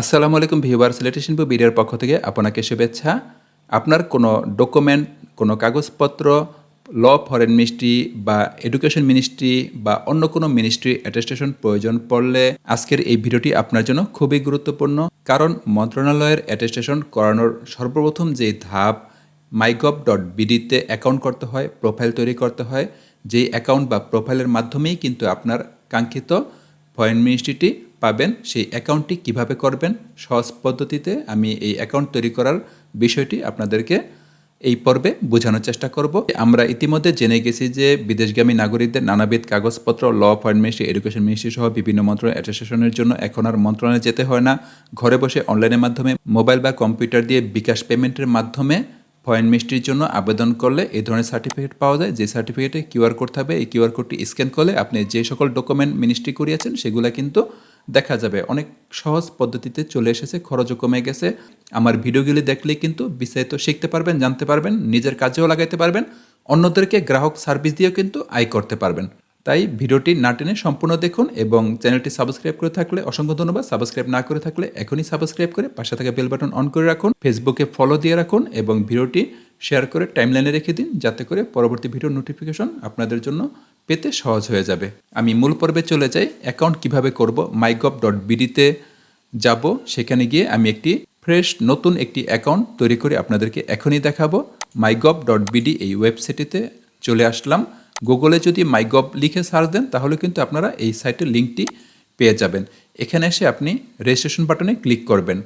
আসসালামু আলাইকুম viewer সিলেটেশন BDR পক্ষ থেকে আপনাকে শুভেচ্ছা। আপনার কোনো ডকুমেন্ট কোনো কাগজপত্র ল ফরেন মিনিস্ট্রি বা এডুকেশন মিনিস্ট্রি বা অন্য কোনো মিনিস্ট্রি অ্যাটেস্টেশন প্রয়োজন পড়লে আজকের এই ভিডিওটি আপনার জন্য খুবই গুরুত্বপূর্ণ। কারণ মন্ত্রণালয়ের অ্যাটেস্টেশন করানোর সর্বপ্রথম যে ধাপ মাইগভ ডট বিডিতে অ্যাকাউন্ট করতে হয় প্রোফাইল তৈরি করতে হয়। যেই অ্যাকাউন্ট বা প্রোফাইলের মাধ্যমেই কিন্তু আপনার কাঙ্ক্ষিত ফরেন মিনিস্ট্রিটি পাবেন, সেই অ্যাকাউন্টটি কীভাবে করবেন, সহজ পদ্ধতিতে আমি এই অ্যাকাউন্ট তৈরি করার বিষয়টি আপনাদেরকে এই পর্বে বোঝানোর চেষ্টা করব। আমরা ইতিমধ্যে জেনে গেছি যে বিদেশগামী নাগরিকদের নানাবিধ কাগজপত্র law foreign ministry education ministry সহ বিভিন্ন মন্ত্রণালয় অ্যাসোসিয়েশনের জন্য এখন আর মন্ত্রণালয়ে যেতে হয় না। ঘরে বসে অনলাইনের মাধ্যমে মোবাইল বা কম্পিউটার দিয়ে বিকাশ পেমেন্টের মাধ্যমে ফরেন মিনিস্ট্রির জন্য আবেদন করলে এই ধরনের সার্টিফিকেট পাওয়া যায়। যে সার্টিফিকেটে কিউআর কোড থাকবে, এই কিউআর কোডটি স্ক্যান করলে আপনি যে সকল ডকুমেন্ট মিনিস্ট্রি করিয়েছেন, সেগুলো কিন্তু দেখা যাবে। অনেক সহজ পদ্ধতিতে চলে এসেছে, খরচও কমে গেছে। আমার ভিডিওগুলি দেখলে কিন্তু বিস্তারিত শিখতে পারবেন, জানতে পারবেন, নিজের কাজেও লাগাইতে পারবেন, অন্যদেরকে গ্রাহক সার্ভিস দিয়েও কিন্তু আয় করতে পারবেন। তাই ভিডিওটি না টেনে সম্পূর্ণ দেখুন এবং চ্যানেলটি সাবস্ক্রাইব করে থাকলে অসংখ্য ধন্যবাদ। সাবস্ক্রাইব না করে থাকলে এখনই সাবস্ক্রাইব করে পাশে থাকা বেল বাটন অন করে রাখুন, ফেসবুকে ফলো দিয়ে রাখুন এবং ভিডিওটি শেয়ার করে টাইমলাইনে রেখে দিন, যাতে করে পরবর্তী ভিডিও নোটিফিকেশন আপনাদের জন্য পেতে সহজ হয়ে যাবে। আমি মূল পর্বে চলে যাই অ্যাকাউন্ট কীভাবে করব মাইগভ ডট বিডিতে যাব। সেখানে গিয়ে আমি একটি ফ্রেশ নতুন একটি অ্যাকাউন্ট তৈরি করে আপনাদেরকে এখনই দেখাবো। মাইগভ ডট বিডি এই ওয়েবসাইটটিতে চলে আসলাম। গুগলে যদি মাইগভ লিখে সার্চ দেন, তাহলে কিন্তু আপনারা এই সাইটের লিঙ্কটি পেয়ে যাবেন। এখানে এসে আপনি রেজিস্ট্রেশন বাটনে ক্লিক করবেন।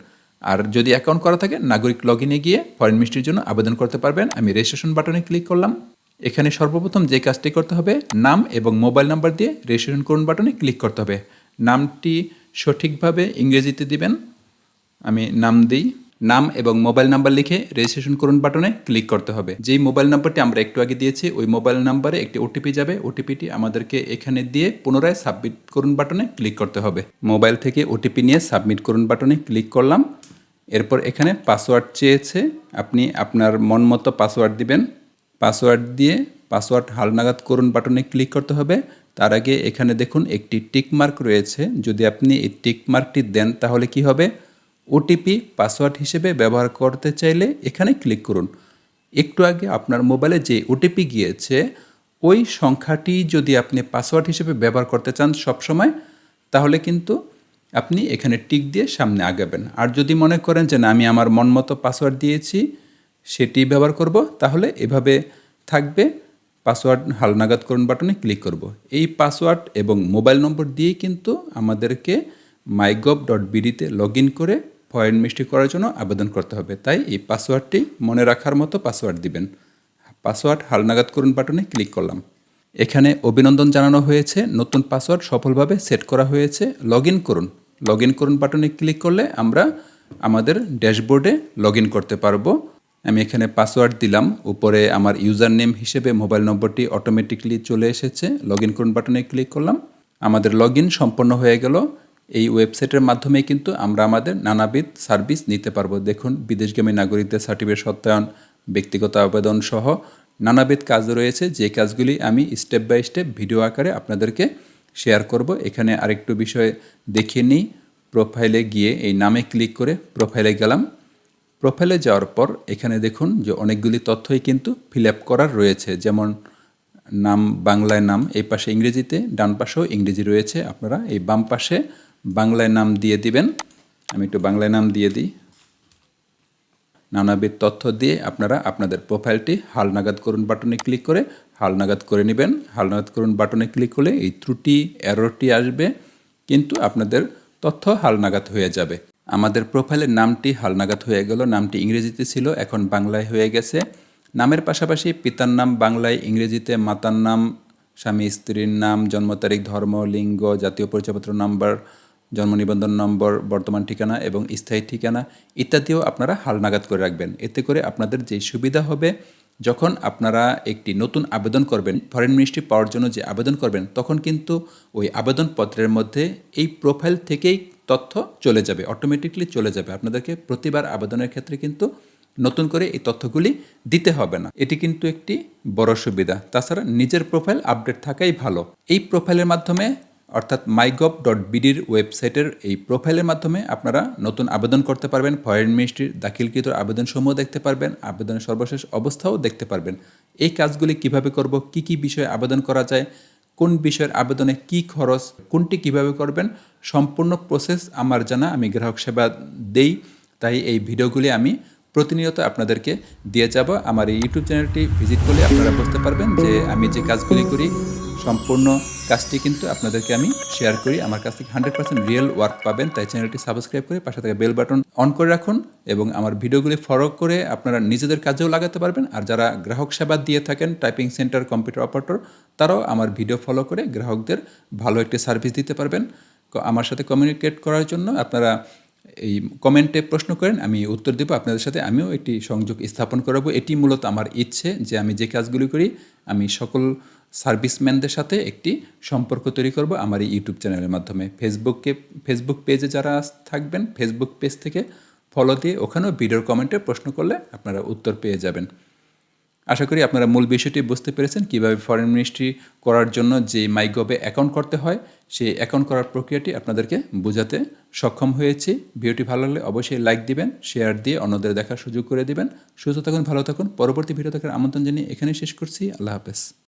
আর যদি অ্যাকাউন্ট করা থাকে, নাগরিক লগ গিয়ে ফরেন মিনিস্ট্রির জন্য আবেদন করতে পারবেন। আমি রেজিস্ট্রেশন বাটনে ক্লিক করলাম। এখানে সর্বপ্রথম যে কাজটি করতে হবে, নাম এবং মোবাইল নাম্বার দিয়ে রেজিস্ট্রেশন করুন বাটনে ক্লিক করতে হবে। নামটি সঠিকভাবে ইংরেজিতে দিবেন। আমি নাম দিই। নাম এবং মোবাইল নাম্বার লিখে রেজিস্ট্রেশন করুন বাটনে ক্লিক করতে হবে। যেই মোবাইল নাম্বারটি আমরা একটু আগে দিয়েছি, ওই মোবাইল নাম্বারে একটি ওটিপি যাবে। ওটিপিটি আমাদেরকে এখানে দিয়ে পুনরায় সাবমিট করুন বাটনে ক্লিক করতে হবে। মোবাইল থেকে ওটিপি নিয়ে সাবমিট করুন বাটনে ক্লিক করলাম। এরপর এখানে পাসওয়ার্ড চেয়েছে। আপনি আপনার মন মতো পাসওয়ার্ড দিবেন। পাসওয়ার্ড দিয়ে পাসওয়ার্ড হালনাগাদ করুন বাটনে ক্লিক করতে হবে। তার আগে এখানে দেখুন একটি টিক মার্ক রয়েছে। যদি আপনি এই টিক মার্কটি দেন তাহলে কি হবে? ওটিপি পাসওয়ার্ড হিসেবে ব্যবহার করতে চাইলে এখানে ক্লিক করুন। একটু আগে আপনার মোবাইলে যে ওটিপি গিয়েছে, ওই সংখ্যাটি যদি আপনি পাসওয়ার্ড হিসেবে ব্যবহার করতে চান সবসময়, তাহলে কিন্তু আপনি এখানে টিক দিয়ে সামনে আগাবেন। আর যদি মনে করেন যে না, আমি আমার মন মতো পাসওয়ার্ড দিয়েছি সেটি ব্যবহার করব, তাহলে এভাবে থাকবে। পাসওয়ার্ড হালনাগাদ করুন বাটনে ক্লিক করব। এই পাসওয়ার্ড এবং মোবাইল নম্বর দিয়ে কিন্তু আমাদেরকে মাইগভ ডট বিডিতে লগ ইন করে ফরেন মিষ্টি করার জন্য আবেদন করতে হবে। তাই এই পাসওয়ার্ডটি মনে রাখার মতো পাসওয়ার্ড দিবেন। পাসওয়ার্ড হালনাগাদ করুন বাটনে ক্লিক করলাম। এখানে অভিনন্দন জানানো হয়েছে। নতুন পাসওয়ার্ড সফলভাবে সেট করা হয়েছে। লগ ইন করুন। লগ ইন করুন বাটনে ক্লিক করলে আমরা আমাদের ড্যাশবোর্ডে লগ ইন করতে পারব। আমি এখানে পাসওয়ার্ড দিলাম। উপরে আমার ইউজার নেম হিসেবে মোবাইল নম্বরটি অটোমেটিকলি চলে এসেছে। লগ ইন করুন বাটনে ক্লিক করলাম। আমাদের লগ ইন সম্পন্ন হয়ে গেল। এই ওয়েবসাইটের মাধ্যমে কিন্তু আমরা আমাদের নানাবিধ সার্ভিস নিতে পারব। দেখুন বিদেশগামী নাগরিকদের সার্টিফিকেট সত্যায়ন, ব্যক্তিগত আবেদন সহ নানাবিধ কাজ রয়েছে। যে কাজগুলি আমি স্টেপ বাই স্টেপ ভিডিও আকারে আপনাদেরকে শেয়ার করব। এখানে আরেকটু বিষয় দেখে নিই। প্রোফাইলে গিয়ে এই নামে ক্লিক করে প্রোফাইলে গেলাম। প্রোফাইলে যাওয়ার পর এখানে দেখুন যে অনেকগুলি তথ্যই কিন্তু ফিল আপ করার রয়েছে। যেমন নাম, বাংলায় নাম, এই পাশে ইংরেজিতে, ডান পাশেও ইংরেজি রয়েছে। আপনারা এই বাম পাশে বাংলায় নাম দিয়ে দিবেন। আমি একটু বাংলায় নাম দিয়ে দিই। নানাবিধ তথ্য দিয়ে আপনারা আপনাদের প্রোফাইলটি হালনাগাদ করুন বাটনে ক্লিক করে হালনাগাদ করে নেবেন। হালনাগাদ করুন বাটনে ক্লিক করলে এই ত্রুটি এররটি আসবে, কিন্তু আপনাদের তথ্য হালনাগাদ হয়ে যাবে। আমাদের প্রোফাইলের নামটি হালনাগাদ হয়ে গেল, নামটি ইংরেজিতে ছিল, এখন বাংলায় হয়ে গেছে। নামের পাশাপাশি পিতার নাম বাংলায়, ইংরেজিতে মাতার নাম, স্বামী, স্ত্রীর নাম, জন্ম তারিখ, ধর্ম, লিঙ্গ, জাতীয় পরিচয়পত্র নাম্বার, জন্ম নিবন্ধন নম্বর, বর্তমান ঠিকানা এবং স্থায়ী ঠিকানা ইত্যাদিও আপনারা হালনাগাদ করে রাখবেন। এতে করে আপনাদের যে সুবিধা হবে, যখন আপনারা একটি নতুন আবেদন করবেন, ফরেন মিনিস্ট্রি পাওয়ার জন্য যে আবেদন করবেন, তখন কিন্তু ওই আবেদনপত্রের মধ্যে এই প্রোফাইল থেকেই তথ্য চলে যাবে অটোমেটিকলি চলে যাবে। আপনাদেরকে প্রতিবার আবেদনের ক্ষেত্রে কিন্তু নতুন করে এই তথ্যগুলি দিতে হবে না। এটি কিন্তু একটি বড় সুবিধা। তাছাড়া নিজের প্রোফাইল আপডেট থাকাই ভালো। এই প্রোফাইলের মাধ্যমে, অর্থাৎ মাইগভ ডট বিডির ওয়েবসাইটের এই প্রোফাইলের মাধ্যমে আপনারা নতুন আবেদন করতে পারবেন। ফরেন মিনিস্ট্রির দাখিলকৃত আবেদনসমূহ দেখতে পারবেন। আবেদনের সর্বশেষ অবস্থাও দেখতে পারবেন। এই কাজগুলি কীভাবে করব, কি কি বিষয়ে আবেদন করা যায় কোন বিষয়ের আবেদনে কি খরচ, কোনটি কীভাবে করবেন, সম্পূর্ণ প্রসেস আমার জানা, আমি গ্রাহক সেবা দেই, তাই এই ভিডিওগুলি আমি প্রতিনিয়ত আপনাদেরকে দিয়ে যাব। আমার এই ইউটিউব চ্যানেলটি ভিজিট করলে আপনারা বুঝতে পারবেন যে আমি যে কাজগুলি করি, সম্পূর্ণ কাজটি কিন্তু আপনাদেরকে আমি শেয়ার করি। আমার কাছ থেকে হান্ড্রেড পার্সেন্ট রিয়েল ওয়ার্ক পাবেন। তাই চ্যানেলটি সাবস্ক্রাইব করে পাশে থাকা বেল বাটন অন করে রাখুন এবং আমার ভিডিওগুলি ফলো করে আপনারা নিজেদের কাজেও লাগাতে পারবেন। আর যারা গ্রাহক সেবা দিয়ে থাকেন টাইপিং সেন্টার কম্পিউটার অপারেটর তারাও আমার ভিডিও ফলো করে গ্রাহকদের ভালো একটি সার্ভিস দিতে পারবেন। আমার সাথে কমিউনিকেট করার জন্য আপনারা এই কমেন্টে প্রশ্ন করেন, আমি উত্তর দেবো। আপনাদের সাথে আমিও একটি সংযোগ স্থাপন করাবো। এটি মূলত আমার ইচ্ছে যে আমি যে কাজগুলি করি, আমি সকল সার্ভিসম্যানদের সাথে একটি সম্পর্ক তৈরি করব আমার এই ইউটিউব চ্যানেলের মাধ্যমে। ফেসবুককে, ফেসবুক পেজে যারা থাকবেন, ফেসবুক পেজ থেকে ফলো দিয়ে ওখানেও ভিডিওর কমেন্টে প্রশ্ন করলে আপনারা উত্তর পেয়ে যাবেন। আশা করি আপনারা মূল বিষয়টি বুঝতে পেরেছেন, কীভাবে ফরেন মিনিস্ট্রি করার জন্য যে মাইগভে অ্যাকাউন্ট করতে হয়, সেই অ্যাকাউন্ট করার প্রক্রিয়াটি আপনাদেরকে বোঝাতে সক্ষম হয়েছি। ভিডিওটি ভালো লাগলে অবশ্যই লাইক দিবেন শেয়ার দিয়ে অন্যদের দেখার সুযোগ করে দিবেন। সুস্থ থাকুন, ভালো থাকুন। পরবর্তী ভিডিও দেখার আমন্ত্রণ জানিয়ে এখানেই শেষ করছি। আল্লাহ হাফেজ।